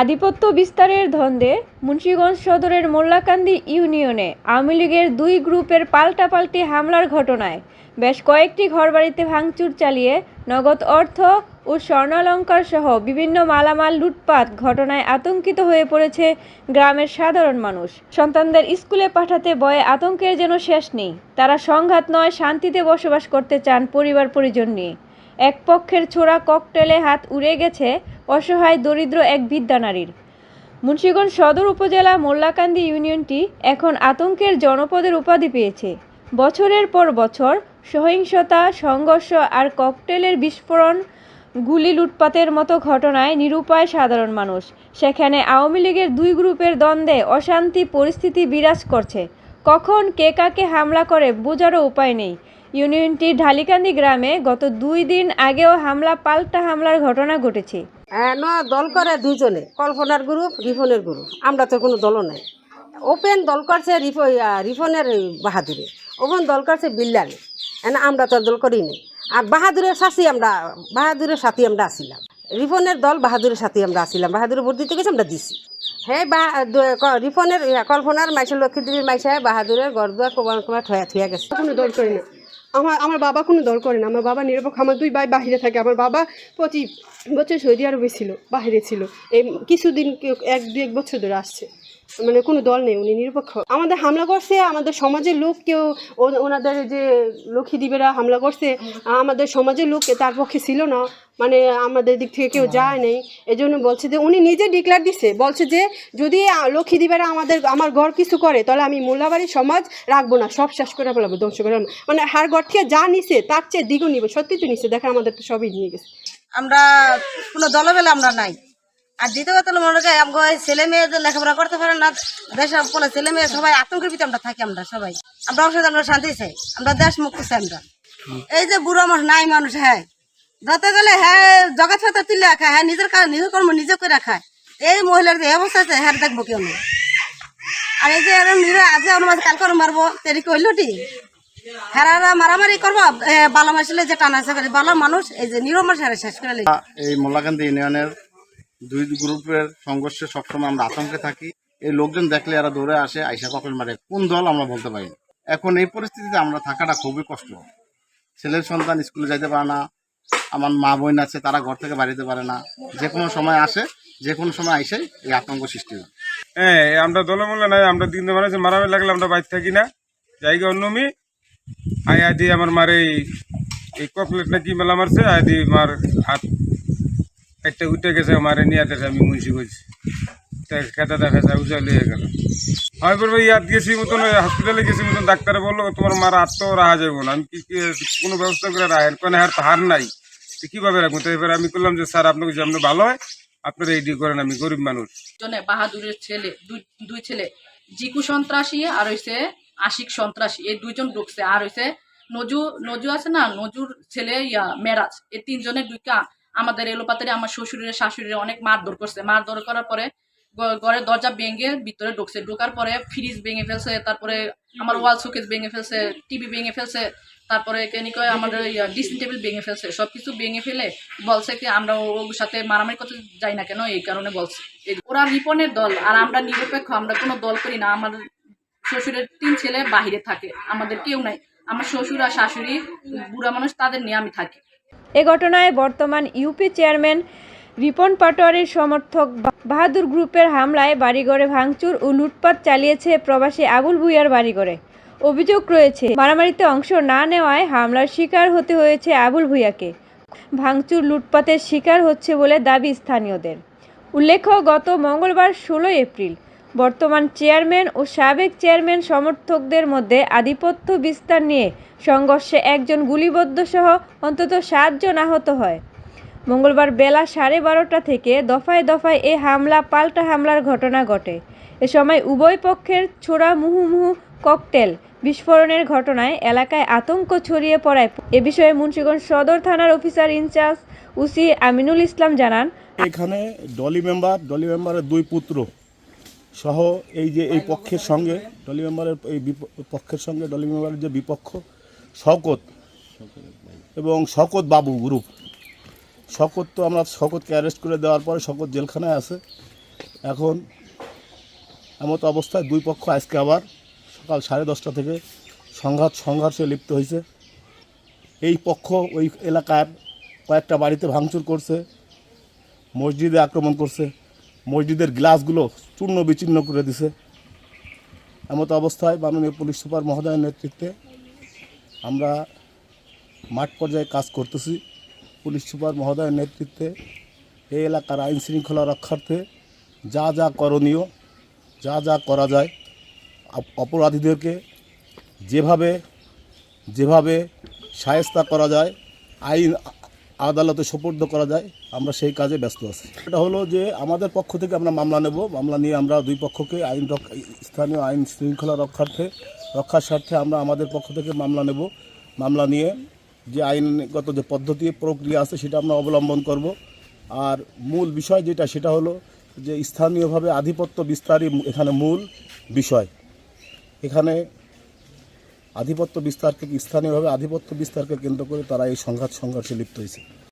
আধিপত্য বিস্তারের ধন্দে মুন্সীগঞ্জ সদরের মোল্লাকান্দি ইউনিয়নে আওয়ামী লীগের দুই গ্রুপের পাল্টাপাল্টি হামলার ঘটনায় বেশ কয়েকটি ঘরবাড়িতে ভাঙচুর চালিয়ে নগদ অর্থ ও স্বর্ণালঙ্কার সহ বিভিন্ন মালামাল লুটপাট ঘটনায় আতঙ্কিত হয়ে পড়েছে গ্রামের সাধারণ মানুষ। সন্তানদের স্কুলে পাঠাতে ভয়ে আতঙ্কের যেন শেষ নেই। তারা সংঘাত নয়, শান্তিতে বসবাস করতে চান পরিবার পরিজন নিয়ে। এক পক্ষের ছোড়া ককটেলে হাত উড়ে গেছে অসহায়, দরিদ্র এক বৃদ্ধা নারীর। মুন্সীগঞ্জ সদর উপজেলা মোল্লাকান্দি ইউনিয়নটি এখন আতঙ্কের জনপদের উপাধি পেয়েছে। বছরের পর বছর সহিংসতা, সংঘর্ষ আর ককটেলের বিস্ফোরণ, গুলি লুটপাতের মতো ঘটনায় নিরুপায় সাধারণ মানুষ। সেখানে আওয়ামী লীগের দুই গ্রুপের দ্বন্দ্বে অশান্তি পরিস্থিতি বিরাজ করছে। কখন কে কাকে হামলা করে বোঝারও উপায় নেই। ইউনিয়নটির ঢালিকান্দি গ্রামে গত দুই দিন আগেও হামলা পাল্টা হামলার ঘটনা ঘটেছে। হ্যাঁ না দল করে দুজনে কল্পনার গ্রুপ রিফনের গ্রুপ আমরা তো কোনো দলও নাই। ওপেন দল করছে রিফ- রিফনের বাহাদুরে। ওপেন দল করছে বিল্লারে না আমরা তো দল করি নাই। আর বাহাদুরের সাথে আমরা বাহাদুরের সাথে আমরা আসিলাম। রিফনের দল বাহাদুরের সাথে আমরা আসিলাম। বাহাদুরের ভোট দিতে গেছে আমরা দিছি। হ্যাঁ বা রিফনের কল্পনার মাইসের লক্ষ্মীদেবীর মাইসে বাহাদুরের গরদুয়ার কোবান কোমা ঠয়া থুয়া গেছে। কোনো দল করে না আমার আমার বাবা কোনো দর করে না। আমার বাবা নিরপেক্ষ। আমার দুই ভাই বাহিরে থাকে। আমার বাবা পঁচিশ বছর সৌদি আরবে ছিল, বাহিরে ছিল। এই কিছুদিন, এক দু এক বছর ধরে আসছে। মানে কোনো দল নেই উনি নিরপেক্ষ। আমাদের হামলা করছে আমাদের সমাজের লোক কেউ ওনাদের যে লক্ষ্মী দিবেরা হামলা করছে আমাদের সমাজের লোক তার পক্ষে ছিল না। মানে আমাদের দিক থেকে কেউ যায় নেই। এই জন্য বলছে যে উনি নিজে ডিক্লার দিছে। বলছে যে যদি আহ, লক্ষ্মীদ্বীপেরা আমাদের আমার ঘর কিছু করে তাহলে আমি মোল্লাবাড়ির সমাজ রাখব না সব শেষ করে ফেলাবো ধ্বংস করে মানে হার ঘর থেকে যা নিছে তার চেয়ে দ্বিগুণ নিবে। সত্যি তো নিছে দেখেন আমাদের তো সবই নিয়ে গেছে। আমরা কোনো দলবেলা আমরা নাই। আর দ্বিতীয় কথা মনে করি আমাকে ছেলে মেয়েদের লেখাপড়া করতে পারে না দেশের বলে ছেলে মেয়ে সবাই আতঙ্কের ভিতরে আমরা থাকি আমরা সবাই। আমরা অবশ্যই আমরা শান্তি চাই আমরা দেশ মুক্তি চাই আমরা। এই যে বুড়ো মানুষ নাই মানুষ হ্যাঁ। যত গেলে হ্যাঁ জগৎ ফেতে তুলে খায় হ্যাঁ নিজের কাজ নিজের কর্ম নিজে করে খায় এই মহিলার যে অবস্থা আছে হ্যাঁ দেখব কেউ আর এই যে এরম নিরা আজ অনুমাস কাল করে মারবো তেরি কইলটি হেরারা মারামারি করব বালা মাসলে যে টানা আছে বালা মানুষ এই যে নিরম মানুষ হেরা শেষ করে এই মোল্লাকান্দি ইউনিয়নের দুই গ্রুপের সংঘর্ষে সবসময় আমরা আতঙ্কে থাকি। এই লোকজন দেখলে এরা দৌড়ে আসে, আইসা কখন মারে, কোন দল আমরা বলতে পারি। এখন এই পরিস্থিতিতে আমরা থাকাটা খুবই কষ্ট। ছেলের সন্তান স্কুলে যাইতে পারে না, আমার মা বোন আছে, তারা ঘর থেকে বাড়িতে পারে না। যে কোনো সময় আসে, যে কোনো সময় আইসে এই আতঙ্ক সৃষ্টি হয়। হ্যাঁ আমরা দলমূল্য নাই, আমরা দিন মানে মারামারি লাগলে আমরা বাইর থাকি না। জায়গা অন্যমি। আই আদি আমার মারে এই- কপলেট না কি মেলা মারছে আদি মার হাত একটা উঠে গেছে মারে নিয়ে আসে আমি মুন্সি করছি খেতে দেখা যায় লিয়ে গেল। আমি বলব ইয়াদ গেছি মতন হসপিটালে গেছি মতন, ডাক্তারে বলল, তোমার মার হাত রাখা যাব না। আমি কি কোনো ব্যবস্থা করে রাখেন? কোনো হার হার নাই। কীভাবে রাখব? তো এবার আমি করলাম যে, স্যার আপনাকে যেমন ভালো হয়, আপনারা এইটি করেন, আমি গরিব মানুষ। জনে বাহাদুরের ছেলে, দুই ছেলে, জিকু সন্ত্রাসী আর হইছে আশিক সন্ত্রাসী। এই দুইজন ঢুকছে। আর হইছে নজু নজু আছে না? নজুর ছেলে, ইয়া, মেরাজ। এই তিনজনের দুইটা আমাদের এলোপাতারে আমার শ্বশুরের শাশুড়ির অনেক মারধর করছে। মারধর করার পরে ঘরের দরজা ভেঙে ভিতরে ঢুকছে। ঢোকার পরে ফ্রিজ ভেঙে ফেলছে, তারপরে আমার ওয়াল শোকেস ভেঙে ফেলছে টিভি ভেঙে ফেলছে, তারপরে কেন কয় আমাদের ড্রেসিং টেবিল ভেঙে ফেলছে। সবকিছু ভেঙে ফেলে বলছে কি, আমরা ওর সাথে মারামারি করতে যাই না কেন? এই কারণে বলছে। ওরা রিপনের দল, আর আমরা নিরপেক্ষ, আমরা কোনো দল করি না। আমার শ্বশুরের তিন ছেলে বাহিরে থাকে, আমাদের কেউ নাই। আমার শ্বশুর আর শাশুড়ি, বুড়া মানুষ তাদের নিয়ে আমি থাকি। এ ঘটনায় বর্তমান ইউপি চেয়ারম্যান রিপন পাটোয়ারির সমর্থক বাহাদুর গ্রুপের হামলায় বাড়িঘরে ভাঙচুর ও লুটপাট চালিয়েছে প্রবাসী আবুল ভুইয়ার বাড়িঘরে। অভিযোগ রয়েছে, মারামারিতে অংশ না নেওয়ায় হামলার শিকার হতে হয়েছে আবুল ভুইয়াকে। ভাঙচুর, লুটপাতের শিকার হচ্ছে বলে দাবি স্থানীয়দের। উল্লেখ্য, গত মঙ্গলবার ষোলোই এপ্রিল বর্তমান চেয়ারম্যান ও সাবেক চেয়ারম্যান সমর্থকদের মধ্যে আধিপত্য বিস্তার নিয়ে সংঘর্ষে একজন গুলিবদ্ধ সহ অন্তত সাতজন আহত হয়। মঙ্গলবার বেলা সাড়ে বারোটা থেকে দফায় দফায় এ হামলা, পাল্টা হামলার ঘটনা ঘটে। এ সময় উভয় পক্ষের ছোড়া মুহুমুহু ককটেল বিস্ফোরণের ঘটনায় এলাকায় আতঙ্ক ছড়িয়ে পড়ায়। এ বিষয়ে মুন্সিগঞ্জ সদর থানার officer in charge O C Aminul Islam জানান, এখানে ডলি মেম্বার, ডলি মেম্বারের দুই পুত্র। সহ এই যে এই পক্ষের সঙ্গে ডলি মেম্বারের এই বিপ- পক্ষের সঙ্গে ডলি মেম্বারের যে বিপক্ষ শকত এবং শকত বাবু গ্রুপ। শকত তো আমরা শকতকে অ্যারেস্ট করে দেওয়ার পরে শকত জেলখানায় আছে। এখন এমত অবস্থায় দুই পক্ষ আজকে আবার সকাল সাড়ে দশটা থেকে সংঘাত সংঘর্ষে লিপ্ত হয়েছে এই পক্ষ ওই এলাকার কয়েকটা বাড়িতে ভাঙচুর করছে মসজিদে আক্রমণ করছে। মসজিদের গ্লাসগুলো চূর্ণ বিচূর্ণ করে দিছে। এমত অবস্থায় মাননীয় পুলিশ সুপার মহোদয়ের নেতৃত্বে আমরা মাঠ পর্যায়ে কাজ করতেছি। পুলিশ সুপার মহোদয়ের নেতৃত্বে এই এলাকার আইন শৃঙ্খলা রক্ষার্থে যা যা করণীয়, যা যা করা যায় অপরাধীদেরকে যেভাবে যেভাবে সায়স্তা করা যায়, আইন আদালতে সোপর্দ করা যায়, আমরা সেই কাজে ব্যস্ত আছি। এটা হলো যে আমাদের পক্ষ থেকে আমরা মামলা নেব। মামলা নিয়ে আমরা দুই পক্ষকে আইন স্থানীয় আইন শৃঙ্খলা রক্ষার্থে, রক্ষার স্বার্থে আমরা আমাদের পক্ষ থেকে মামলা নেব। মামলা নিয়ে যে আইনগত যে পদ্ধতি, প্রক্রিয়া আছে সেটা আমরা অবলম্বন করব। আর মূল বিষয় যেটা, সেটা হলো যে স্থানীয়ভাবে আধিপত্য বিস্তারই এখানে মূল বিষয়। এখানে আধিপত্য বিস্তারকে স্থানীয়ভাবে আধিপত্য বিস্তারকে কেন্দ্র করে তারা এই সংঘাত সংঘর্ষে লিপ্ত হয়েছে।